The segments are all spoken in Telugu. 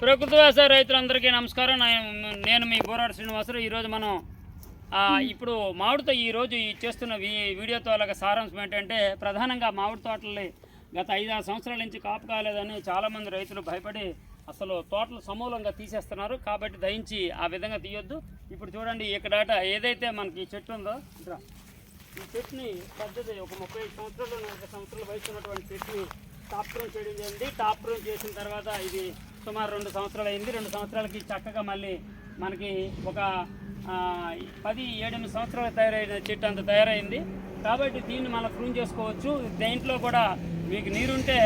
ప్రకృతి వ్యవసాయ రైతులందరికీ నమస్కారం. నేను మీ బోరాడు శ్రీనివాసరావు ఈరోజు మనం ఇప్పుడు మామిడితో ఈరోజు ఈ చేస్తున్న వీ- వీడియో తోలక సారాంశం ఏంటంటే ప్రధానంగా మామిడి తోటల్ని గత ఐదారు సంవత్సరాల నుంచి కాపు కాలేదని చాలామంది రైతులు భయపడి అసలు తోటలు సమూలంగా తీసేస్తున్నారు. కాబట్టి దయించి ఆ విధంగా తీయొద్దు. ఇప్పుడు చూడండి ఇక్కడ ఏదైతే మనకి చెట్టు ఉందో ఈ చెట్టుని పెద్దది ఒక ముప్పై ఐదు సంవత్సరాలు నలభై సంవత్సరాల వయసు ఉన్నటువంటి చెట్టుని టాప్ ప్రూన్ చేయడం జరిగింది. టాప్ ప్రూన్ చేసిన తర్వాత ఇది సుమారు రెండు సంవత్సరాలు అయింది రెండు సంవత్సరాలకి చక్కగా మళ్ళీ మనకి ఒక పది ఏడెనిమిది సంవత్సరాలు తయారైన చెట్టు అంత తయారైంది. కాబట్టి దీన్ని మనం ప్రూన్ చేసుకోవచ్చు. దేంట్లో కూడా మీకు నీరుంటే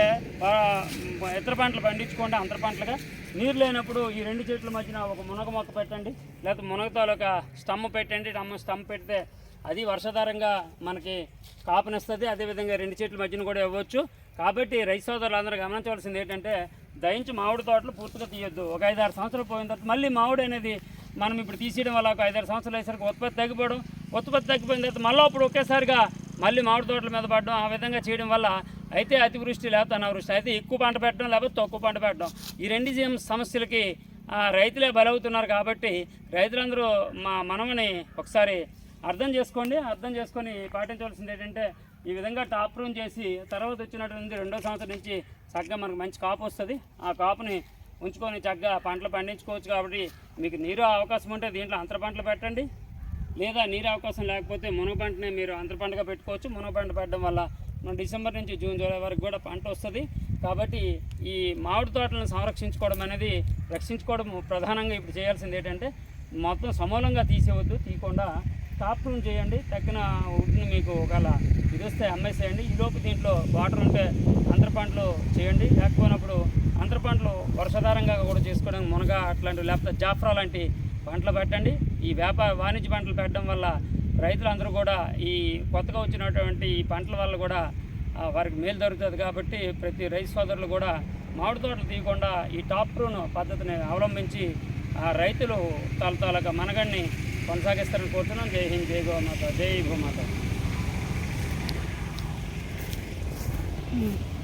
ఇతర పంటలు పండించుకోండి. అంతర పంటలుగా నీరు లేనప్పుడు ఈ రెండు చెట్ల మధ్యన ఒక మునగ మొక్క పెట్టండి. లేకపోతే మునగతాలు ఒక స్టమ్ పెట్టండి. స్టమ్ స్టమ్ పెడితే అది వర్షాధారంగా మనకి కాపునిస్తుంది. అదేవిధంగా రెండు చెట్ల మధ్యన కూడా ఇవ్వచ్చు. కాబట్టి రైతు సోదరులు అందరూ గమనించవలసింది ఏంటంటే దయించి మామిడి తోటలు పూర్తిగా తీయొద్దు. ఒక ఐదు ఆరు సంవత్సరాలు పోయిన తర్వాత మళ్ళీ మామిడి అనేది మనం ఇప్పుడు తీసేయడం వల్ల ఒక ఐదారు సంవత్సరాలు అయ్యేసరికి ఉత్పత్తి తగ్గిపోవడం. ఉత్పత్తి తగ్గిపోయిన తర్వాత మళ్ళీ అప్పుడు ఒకేసారిగా మళ్ళీ మామిడి తోటల మీద పడడం ఆ విధంగా చేయడం వల్ల అయితే అతివృష్టి లేకపోతే అనావృష్టి అయితే ఎక్కువ పంట పెట్టడం లేకపోతే తక్కువ పంట పెట్టడం. ఈ రెండు సమస్యలకి రైతులే బలవుతున్నారు కాబట్టి రైతులందరూ మా మనమని ఒకసారి అర్థం చేసుకోండి అర్థం చేసుకొని పాటించవలసింది ఏంటంటే ఈ విధంగా టాప్ రూమ్ చేసి తర్వాత వచ్చినటువంటి రెండో సంవత్సరం నుంచి చక్కగా మనకు మంచి కాపు వస్తుంది. ఆ కాపుని ఉంచుకొని చక్కగా పంటలు పండించుకోవచ్చు కాబట్టి మీకు నీరు అవకాశం ఉంటే దీంట్లో అంతర పంటలు పెట్టండి. లేదా నీరు అవకాశం లేకపోతే మునగ పంటనే మీరు అంతర పంటగా పెట్టుకోవచ్చు. మునగ పంట పెట్టడం వల్ల మనం డిసెంబర్ నుంచి జూన్ జూలై వరకు కూడా పంట వస్తుంది. కాబట్టి ఈ మామిడి తోటలను సంరక్షించుకోవడం అనేది రక్షించుకోవడం ప్రధానంగా ఇప్పుడు చేయాల్సింది ఏంటంటే మొత్తం సమూలంగా తీసేవద్దు తీయకుండా టాప్ రూమ్ చేయండి తగ్గిన వుడ్ని మీకు ఒకవేళ ఇది వస్తే అమ్మేసేయండి ఈ లోపు దీంట్లో వాటర్ ఉంటే అంతర పంటలు చేయండి. లేకపోయినప్పుడు అంతర పంటలు వర్షాధారంగా కూడా చేసుకోవడానికి మునగ అట్లాంటివి లేకపోతే జాఫ్రా లాంటి పంటలు పెట్టండి. ఈ వ్యాపార వాణిజ్య పంటలు పెట్టడం వల్ల రైతులందరూ కూడా ఈ కొత్తగా వచ్చినటువంటి ఈ పంటల వల్ల కూడా వారికి మేలు దొరుకుతుంది. కాబట్టి ప్రతి రైతు సోదరులు కూడా మామిడి తోటలు తీయకుండా ఈ టాప్ రూన్ పద్ధతిని అవలంబించి ఆ రైతులు తల తాలూకా మనగడిని కొనసాగిస్తారని కోరుతున్నాం. జై హింద్ జై గోమాత జై భూమాత నాన్న నేను